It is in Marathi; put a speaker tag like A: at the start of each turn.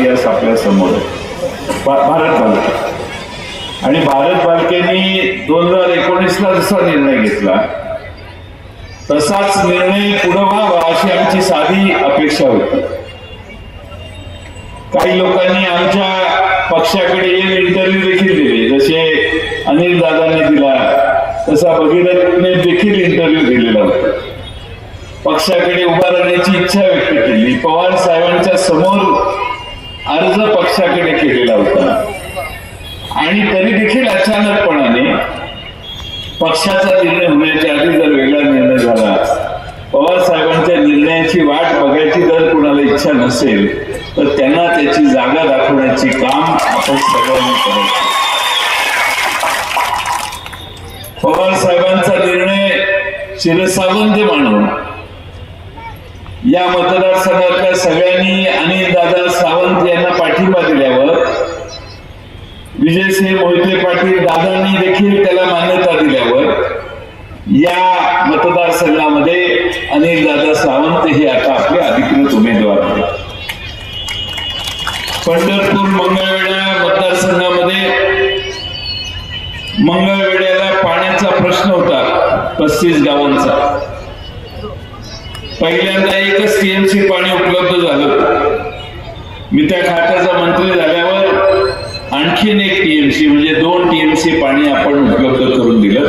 A: इतिहास आपल्यासमोर भारत बालके. आणि भारत बालकेनी दोन हजार एकोणीसला जसा निर्णय घेतला तसाच निर्णय पुढं व्हावा अशी आमची साधी अपेक्षा होती. काही लोकांनी आमच्या पक्षाकडे येऊन इंटरव्ह्यू देखील दिले. जसे अनिल दादांनी दिला तसा भगीरथने देखील इंटरव्ह्यू दिलेला होता. पक्षाकडे उभा राहण्याची इच्छा व्यक्त केली. पवार साहेबांच्या समोर पक्षाकडे केलेला होता. आणि तरी देखील अचानकपणाने पक्षाचा निर्णय होण्याच्या आधी जर वेगळा निर्णय झाला पवार साहेबांच्या निर्णयाची वाट बघायची जर कुणाला इच्छा नसेल तर त्यांना त्याची जागा दाखवण्याचे काम आपण सगळ्यांनी करायचं. पवार साहेबांचा निर्णय शिरसावंत मानून या मतदारसंघातल्या सगळ्यांनी अनिल दादा सावंत यांना विजयसिंह मोहिते पाटील दादांनी देखील त्याला मान्यता दिल्यावर या मतदारसंघामध्ये अनिल दादा सावंत हे आता आपले अधिकृत उमेदवार आहेत. पंढरपूर मंगळवेढा मतदारसंघामध्ये मंगळवेड्याला पाण्याचा प्रश्न होता पस्तीस गावांचा. पहिल्यांदा एकच टीएमसी पाणी उपलब्ध झालं. मी त्या खात्याचा मंत्री झाला. आणखीन एक टीएमसी म्हणजे दोन टीएमसी पाणी आपण उपलब्ध करून दिलं.